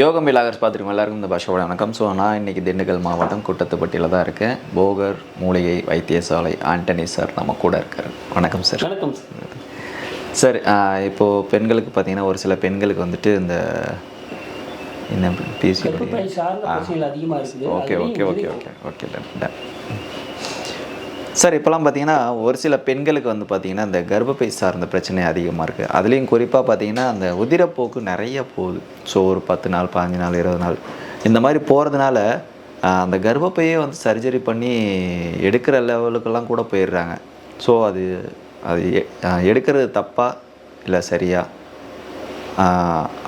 யோகம் விலாகர்ஸ் பார்த்துருக்கோம் எல்லாருக்கும் இந்த பாஷாவோட வணக்கம். ஸோ நான் இன்னைக்கு திண்டுக்கல் மாவட்டம் குட்டத்துப்பட்டியில் தான் இருக்கேன். போகர் மூலிகை வைத்தியசாலை ஆண்டனி சார் நம்ம கூட இருக்கார். வணக்கம் சார். வணக்கம் சார். ஆஹ் இப்போ பெண்களுக்கு பார்த்தீங்கன்னா ஒரு சில பெண்களுக்கு வந்துட்டு இந்த என்ன பிசி அதிகமாக இருக்குது. Okay okay okay okay okay done done sir இப்போலாம் பார்த்தீங்கன்னா ஒரு சில பெண்களுக்கு வந்து பார்த்தீங்கன்னா இந்த கர்ப்பப்பை சார்ந்த பிரச்சனை அதிகமாக இருக்குது அதுலேயும் குறிப்பாக பார்த்தீங்கன்னா அந்த உதிரப்போக்கு நிறைய போகுது. ஸோ ஒரு பத்து நாள் பாஞ்சு நாள் இருபது நாள். இந்த மாதிரி போகிறதுனால அந்த கர்ப்பப்பையே வந்து சர்ஜரி பண்ணி எடுக்கிற லெவலுக்கெல்லாம் கூட போயிடுறாங்க. ஸோ அது அது எடுக்கிறது தப்பா இல்லை சரியா?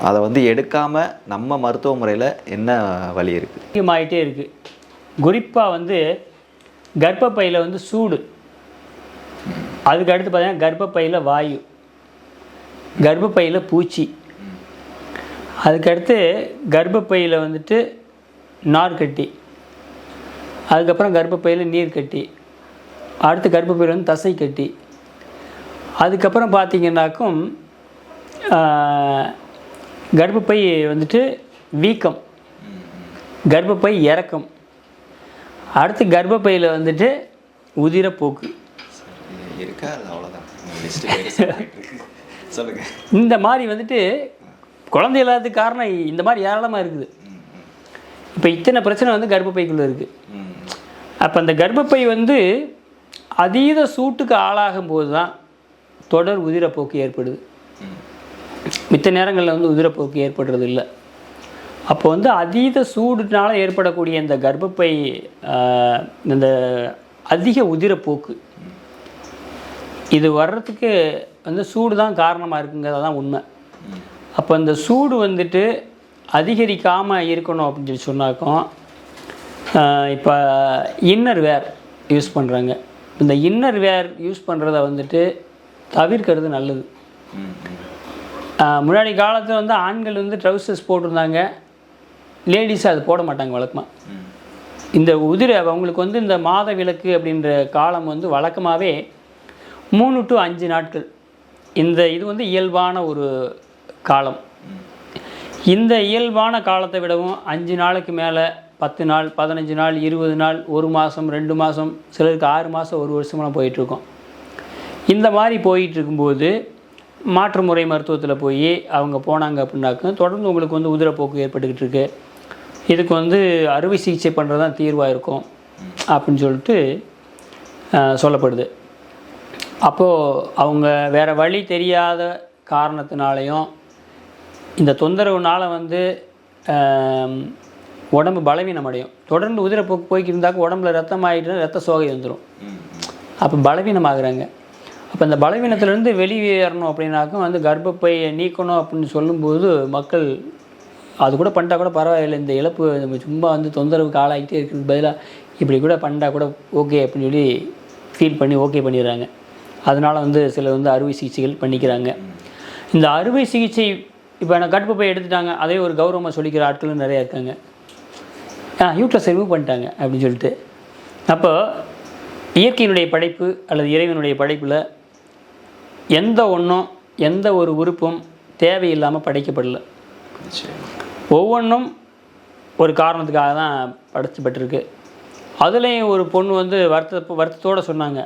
அதை வந்து எடுக்காமல் நம்ம மருத்துவ முறையில் என்ன வழி இருக்குது அதிகமாகிட்டே இருக்குது குறிப்பாக வந்து கர்ப்பப்பையில் வந்து சூடு. அதுக்கு அடுத்து பார்த்தீங்கன்னா கர்ப்பப்பையில் வாயு. கர்ப்பப்பையில் பூச்சி. அதுக்கடுத்து கர்ப்பப்பையில் வந்துட்டு நார்க்கட்டி அதுக்கப்புறம் கர்ப்பப்பையில் நீர் கட்டி அடுத்து கர்ப்பப்பையில் வந்து தசை கட்டி அதுக்கப்புறம் பார்த்தீங்கன்னாக்கும் கர்ப்பப்பை வந்துட்டு வீக்கம். கர்ப்பப்பை இறக்கம். அடுத்து கர்ப்பப்பையில் வந்துட்டு உதிரப்போக்கு இருக்கா? அவ்வளோதான் சொல்லுங்க. இந்த மாதிரி வந்துட்டு குழந்தை இல்லாததுக்கு காரணம் இந்த மாதிரி ஏராளமாக இருக்குது. இப்போ இத்தனை பிரச்சனை வந்து கர்ப்பப்பைக்குள்ளே இருக்குது அப்போ அந்த கர்ப்பப்பை வந்து அதீத சூட்டுக்கு ஆளாகும் போது தான் தொடர் உதிரப்போக்கு ஏற்படுது. மித்த நேரங்களில் வந்து உதிரப்போக்கு ஏற்படுறது இல்லை அப்போ வந்து அதீத சூடுனால ஏற்படக்கூடிய இந்த கர்ப்பப்பை இந்த அதிக உதிரப்போக்கு இது வர்றதுக்கு வந்து சூடு தான் காரணமாக இருக்குங்கிறது தான் உண்மை. அப்போ இந்த சூடு வந்துட்டு அதிகரிக்காமல் இருக்கணும் அப்படின்னு சொல்லி சொன்னாக்கும் இப்போ இன்னர் வேர் யூஸ் பண்ணுறாங்க இந்த இன்னர் வேர் யூஸ் பண்ணுறத வந்துட்டு தவிர்க்கிறது நல்லது. முன்னாடி காலத்தில் வந்து ஆண்கள் வந்து ட்ரௌசர்ஸ் போட்டிருந்தாங்க. லேடிஸ் அது போட மாட்டாங்க வழக்கமாக இந்த உதிரை அவங்களுக்கு வந்து இந்த மாத விளக்கு அப்படின்ற காலம் வந்து வழக்கமாகவே மூணு டு அஞ்சு நாட்கள். இந்த இது வந்து இயல்பான ஒரு காலம். இந்த இயல்பான காலத்தை விடவும் அஞ்சு நாளுக்கு மேலே பத்து நாள் பதினஞ்சு நாள் இருபது நாள் ஒரு மாதம் ரெண்டு மாதம் சிலருக்கு ஆறு மாதம் ஒரு வருஷமெலாம் போயிட்டுருக்கோம். இந்த மாதிரி போயிட்டு இருக்கும்போது மாற்று முறை மருத்துவத்தில் போய் அவங்க போனாங்க அப்படின்னாக்க தொடர்ந்து உங்களுக்கு வந்து உதிரப்போக்கு ஏற்பட்டுக்கிட்டு இருக்குது இதுக்கு வந்து அறுவை சிகிச்சை பண்ணுறது தான் தீர்வாக இருக்கும் அப்படின்னு சொல்லிட்டு சொல்லப்படுது. அப்போது அவங்க வேறு வழி தெரியாத காரணத்தினாலையும் இந்த தொந்தரவுனால் வந்து உடம்பு பலவீனம் அடையும் தொடர்ந்து உதிரப்போக்கு போய்க்கு இருந்தாக்க உடம்புல ரத்தம் ஆகிட்டுனா ரத்த சோகை வந்துடும் அப்போ பலவீனமாகறாங்க. அப்போ இந்த பலவீனத்திலேருந்து வெளியேறணும் அப்படின்னாக்கும் வந்து கர்ப்பப்பையை நீக்கணும் அப்படின்னு சொல்லும்போது மக்கள் அது கூட பண்ணிட்டா கூட பரவாயில்லை. இந்த இழப்பு நம்ம சும்மா வந்து தொந்தரவுக்கு ஆளாகிட்டே இருக்கிறதுக்கு பதிலாக இப்படி கூட பண்ணிட்டா கூட ஓகே அப்படின்னு சொல்லி ஃபீல் பண்ணி ஓகே பண்ணிடுறாங்க. அதனால் வந்து சிலர் வந்து அறுவை சிகிச்சைகள் பண்ணிக்கிறாங்க. இந்த அறுவை சிகிச்சை இப்போ நான் கர்ப்பப்பை எடுத்துட்டாங்க. அதே ஒரு கௌரவமாக சொல்லிக்கிற ஆட்களும் நிறையா இருக்காங்க. ஆ யூட்ரஸ் ரிமூவ் பண்ணிட்டாங்க அப்படின்னு சொல்லிட்டு. அப்போ இயற்கையினுடைய படைப்பு அல்லது இறைவனுடைய படைப்பில் எந்த ஒன்றும் எந்த ஒரு உறுப்பும் தேவையில்லாமல் படைக்கப்படல. ஒவ்வொன்றும் ஒரு காரணத்துக்காக தான் படைக்கப்பட்டிருக்கு அதுலேயும் ஒரு பொண்ணு வந்து வருத்த வருத்தத்தோடு சொன்னாங்க.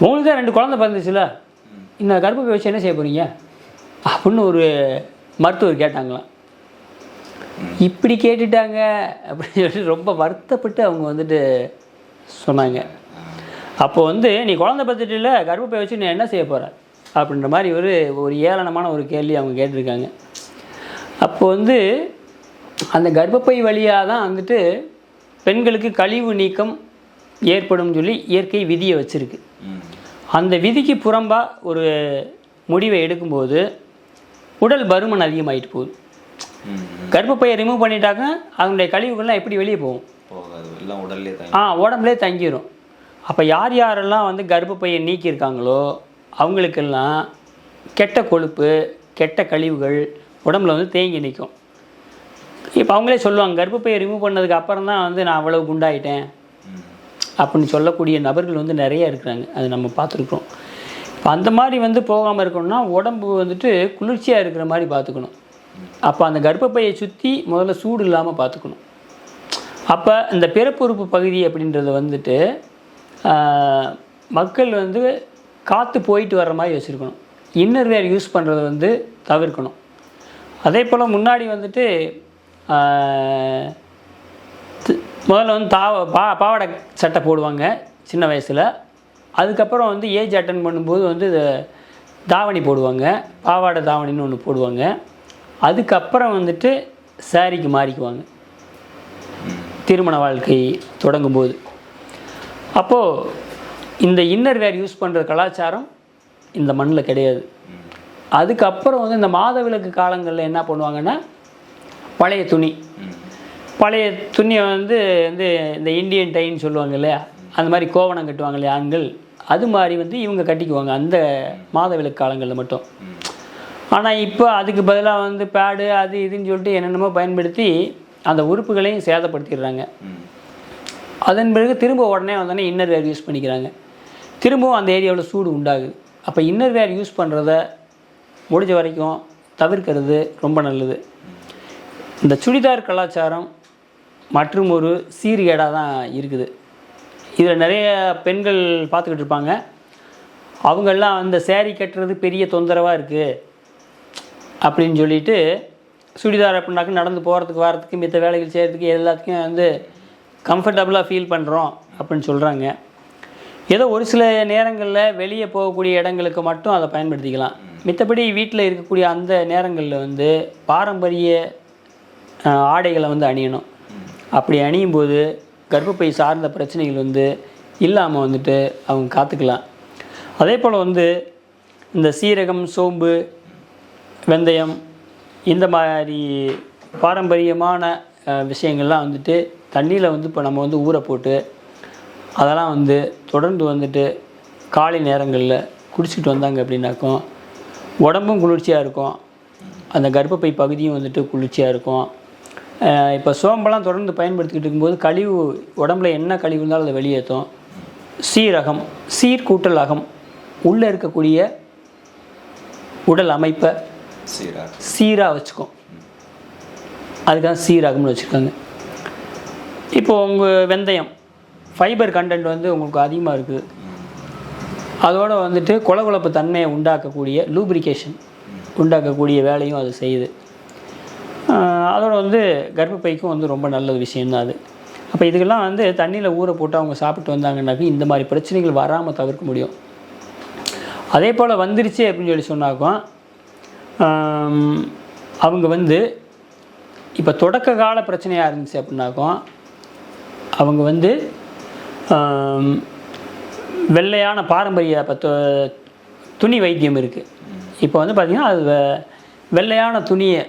உங்களுக்கு தான் ரெண்டு குழந்தை பிறந்துச்சுல? இந்த கர்ப்பப்பை வச்சு என்ன செய்ய போகிறீங்க அப்படின்னு ஒரு மருத்துவர் கேட்டாங்களாம். இப்படி கேட்டுட்டாங்க. அப்படின்னு சொல்லிட்டு ரொம்ப வருத்தப்பட்டு அவங்க வந்துட்டு சொன்னாங்க. அப்போ வந்து நீ குழந்தை பத்துட்டில் கர்ப்பப்பை வச்சு நீ என்ன செய்ய போகிற அப்படின்ற மாதிரி ஒரு ஒரு ஏளனமான ஒரு கேள்வி அவங்க கேட்டிருக்காங்க. அப்போ வந்து அந்த கர்ப்பப்பை வழியாக தான் வந்துட்டு பெண்களுக்கு கழிவு நீக்கம் ஏற்படும் சொல்லி இயற்கை விதியை வச்சுருக்கு. அந்த விதிக்கு புறம்பாக ஒரு முடிவை எடுக்கும்போது உடல் பருமன் அதிகமாயிட்டு போகுது. கர்ப்பப்பையை ரிமூவ் பண்ணிட்டாக்க அதனுடைய கழிவுகள்லாம் எப்படி வெளியே போகும்? ஆ உடம்புலே தங்கிடும் அப்போ யார் யாரெல்லாம் வந்து கர்ப்பப்பையை நீக்கியிருக்காங்களோ அவங்களுக்கெல்லாம் கெட்ட கொழுப்பு கெட்ட கழிவுகள் உடம்புல வந்து தேங்கி நிற்கும். இப்போ அவங்களே சொல்லுவாங்க கர்ப்பப்பையை ரிமூவ் பண்ணதுக்கு அப்புறம் தான் வந்து நான் அவ்வளோ குண்டாயிட்டேன். அப்படின்னு சொல்லக்கூடிய நபர்கள் வந்து நிறைய இருக்கிறாங்க. அது நம்ம பார்த்துருக்குறோம். இப்போ அந்த மாதிரி வந்து போகாமல் இருக்கணும்னா உடம்பு வந்துட்டு குளிர்ச்சியாக இருக்கிற மாதிரி பார்த்துக்கணும். அப்போ அந்த கர்ப்பப்பையை சுற்றி முதல்ல சூடு இல்லாமல் பார்த்துக்கணும். அப்போ இந்த பிறப்புறுப்பு பகுதி அப்படின்றத வந்துட்டு மக்கள் வந்து காற்று போயிட்டு வர்ற மாதிரி வச்சுருக்கணும். இன்னர் வேர் யூஸ் பண்ணுறத வந்து தவிர்க்கணும். அதே போல் முன்னாடி வந்துட்டு முதல்ல வந்து தாவ பா பாவாடை சட்டை போடுவாங்க சின்ன வயசில். அதுக்கப்புறம் வந்து ஏஜ் அட்டன் பண்ணும்போது வந்து தாவணி போடுவாங்க பாவாடை தாவணின்னு ஒன்று போடுவாங்க. அதுக்கப்புறம் வந்துட்டு சாரிக்கு மாறிக்குவாங்க. திருமண வாழ்க்கை தொடங்கும்போது. அப்போது இந்த இன்னர் வேர் யூஸ் பண்ணுற கலாச்சாரம் இந்த மண்ணில் கிடையாது. அதுக்கப்புறம் வந்து இந்த மாதவிலக்கு காலங்களில் என்ன பண்ணுவாங்கன்னா பழைய துணி. பழைய துணியை வந்து வந்து இந்த இந்தியன் டைன்னு சொல்லுவாங்க இல்லையா? அந்த மாதிரி கோவணம் கட்டுவாங்க இல்லையா ஆண்கள்? அது மாதிரி வந்து இவங்க கட்டிக்குவாங்க அந்த மாதவிலக்கு காலங்களில் மட்டும். ஆனால் இப்போ அதுக்கு பதிலாக வந்து பேடு அது இதுன்னு சொல்லிட்டு என்னென்னமோ பயன்படுத்தி அந்த உறுப்புகளையும் சேதப்படுத்திடுறாங்க. அதன் பிறகு திரும்ப உடனே வந்தோடனே இன்னர் வேர் யூஸ் பண்ணிக்கிறாங்க. திரும்பவும் அந்த ஏரியாவில் சூடு உண்டாகுது. அப்போ இன்னர் வேர் யூஸ் பண்ணுறத முடிஞ்ச வரைக்கும் தவிர்க்கிறது ரொம்ப நல்லது. இந்த சுடிதார் கலாச்சாரம் மற்றும் ஒரு சீர்கேடாக தான் இருக்குது. இதில் நிறைய பெண்கள் பார்த்துக்கிட்டு இருப்பாங்க. அவங்கெல்லாம் அந்த சேரீ கட்டுறது பெரிய தொந்தரவாக இருக்குது அப்படின்னு சொல்லிட்டு சுடிதார் அப்படின்னாக்க நடந்து போகிறதுக்கு வரத்துக்கு மித்த வேலைகள் செய்கிறதுக்கு எல்லாத்துக்கும் வந்து கம்ஃபர்டபுளாக ஃபீல் பண்ணுறோம் அப்படின்னு சொல்கிறாங்க ஏதோ ஒரு சில நேரங்களில் வெளியே போகக்கூடிய இடங்களுக்கு மட்டும் அதை பயன்படுத்திக்கலாம். மித்தபடி வீட்டில் இருக்கக்கூடிய அந்த நேரங்களில் வந்து பாரம்பரிய ஆடைகளை வந்து அணியணும். அப்படி அணியும் போது கர்ப்பப்பை சார்ந்த பிரச்சனைகள் வந்து இல்லாமல் வந்துட்டு அவங்க காத்துக்கலாம். அதே போல் வந்து இந்த சீரகம் சோம்பு வெந்தயம் இந்த மாதிரி பாரம்பரியமான விஷயங்கள்லாம் வந்துட்டு தண்ணியில் வந்து இப்போ நம்ம வந்து ஊற போட்டு அதெல்லாம் வந்து தொடர்ந்து வந்துட்டு காலை நேரங்களில் குடிச்சிட்டு வந்தாங்க அப்படின்னாக்கும் உடம்பும் குளிர்ச்சியாக இருக்கும். அந்த கர்ப்பப்பை பகுதியும் வந்துட்டு குளிர்ச்சியாக இருக்கும். இப்போ சோம்பெல்லாம் தொடர்ந்து பயன்படுத்திக்கிட்டு இருக்கும்போது கழிவு உடம்புல என்ன கழிவு இருந்தாலும் அதை வெளியேற்றும். சீரகம் சீர்கூட்டல் அகம் உள்ளே இருக்கக்கூடிய உடல் அமைப்பை சீராக வச்சுக்கும். அதுக்காக சீரகம்னு வச்சுருக்காங்க இப்போ உங்கள் வெந்தயம் ஃபைபர் கண்டென்ட் வந்து உங்களுக்கு அதிகமாக இருக்குது அதோடு வந்துட்டு குளகுழப்பு தன்மையை உண்டாக்கக்கூடிய லூப்ரிகேஷன் உண்டாக்கக்கூடிய வேலையும் அது செய்யுது. அதோடு வந்து கர்ப்பப்பைக்கும் வந்து ரொம்ப நல்ல விஷயம்தான் அது. அப்போ இதுக்கெல்லாம் வந்து தண்ணியில் ஊற போட்டு அவங்க சாப்பிட்டு வந்தாங்கன்னாக்கா இந்த மாதிரி பிரச்சனைகள் வராமல் தவிர்க்க முடியும். அதே போல் வந்துருச்சு அப்படின்னு சொல்லி சொன்னாக்கும் அவங்க வந்து இப்போ தொடக்க கால பிரச்சனையாக இருந்துச்சு அப்படின்னாக்கும் அவங்க வந்து வெள்ளையான பாரம்பரிய இப்போ துணி வைத்தியம் இருக்குது இப்போ வந்து பார்த்திங்கன்னா அது வெ- வெள்ளையான துணியை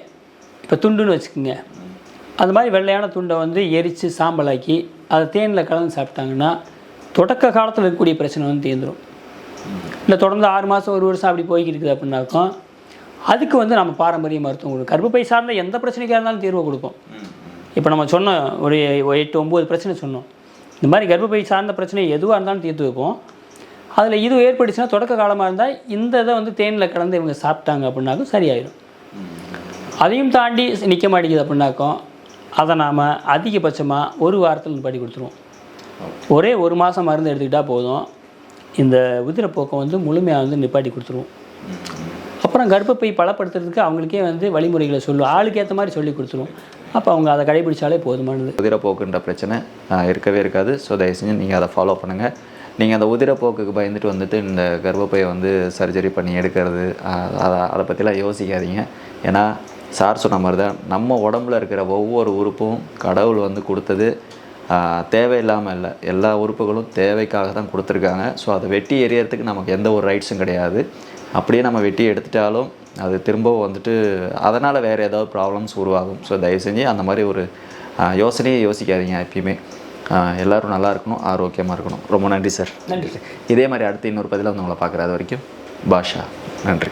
இப்போ துண்டுன்னு வச்சுக்கோங்க. அது மாதிரி வெள்ளையான துண்டை வந்து எரித்து சாம்பலாக்கி அதை தேனில் கலந்து சாப்பிட்டாங்கன்னா தொடக்க காலத்தில் இருக்கக்கூடிய பிரச்சனை வந்து தீர்ந்துடும் இல்லை தொடர்ந்து ஆறு மாதம் ஒரு வருஷம் அப்படி போய்கிட்டு இருக்குது அப்படின்னாக்கும் அதுக்கு வந்து நம்ம பாரம்பரிய மருத்துவம் கொடுக்கும் கர்ப்பப்பை சார்ந்த எந்த பிரச்சனைக்காக இருந்தாலும் தீர்வு கொடுப்போம். இப்போ நம்ம சொன்னோம் ஒரு எட்டு ஒம்பது பிரச்சனை சொன்னோம். இந்த மாதிரி கர்ப்பப்பை சார்ந்த பிரச்சனை எதுவாக இருந்தாலும் தீர்த்து வைப்போம். அதில் இது ஏற்பட்டுச்சுன்னா தொடக்க காலமாக இருந்தால் இந்த இதை வந்து தேனில் கலந்து இவங்க சாப்பிட்டாங்க அப்படின்னாக்கும் சரியாயிடும் அதையும் தாண்டி நிற்க மாட்டேங்குது அப்படின்னாக்கும் அதை நாம் அதிகபட்சமாக ஒரு வாரத்தில் நிப்பாட்டி கொடுத்துருவோம். ஒரே ஒரு மாதம் மருந்து எடுத்துக்கிட்டால் போதும். இந்த உதிரப்போக்கை வந்து முழுமையாக வந்து நிப்பாட்டி கொடுத்துருவோம். அப்புறம் கர்ப்பப்பை பலப்படுத்துறதுக்கு அவங்களுக்கே வந்து வழிமுறைகளை சொல்லுவோம் ஆளுக்கு ஏற்ற மாதிரி சொல்லி கொடுத்துருவோம். அப்போ அவங்க அதை கடைபிடிச்சாலே போதுமானது. உதிரப்போக்குன்ற பிரச்சனை இருக்கவே இருக்காது. ஸோ தயவு செஞ்சு நீங்கள் அதை ஃபாலோ பண்ணுங்கள் நீங்கள் அந்த உதிரப்போக்குக்கு பயந்துட்டு வந்துட்டு இந்த கர்ப்பப்பையை வந்து சர்ஜரி பண்ணி எடுக்கிறது அதை அதை பற்றிலாம் யோசிக்காதீங்க. ஏன்னா சார் சொன்ன மாதிரி தான் நம்ம உடம்புல இருக்கிற ஒவ்வொரு உறுப்பும் கடவுள் வந்து கொடுத்தது தேவையில்லாமல் இல்லை. எல்லா உறுப்புகளும் தேவைக்காக தான் கொடுத்துருக்காங்க. ஸோ அதை வெட்டி எறியறதுக்கு நமக்கு எந்த ஒரு ரைட்ஸும் கிடையாது. அப்படியே நம்ம வெட்டி எடுத்துட்டாலும் அது திரும்பவும் வந்துட்டு அதனால் வேறு ஏதாவது ப்ராப்ளம்ஸ் உருவாகும். ஸோ தயவு செஞ்சு அந்த மாதிரி ஒரு யோசனையே யோசிக்காதீங்க எப்பயுமே. எல்லாரும் நல்லா இருக்கணும் ஆரோக்கியமாக இருக்கணும். ரொம்ப நன்றி சார் நன்றி இதே மாதிரி அடுத்து இன்னொரு பதிவில் வந்து உங்களை பார்க்குறது வரைக்கும் பாஷா. நன்றி.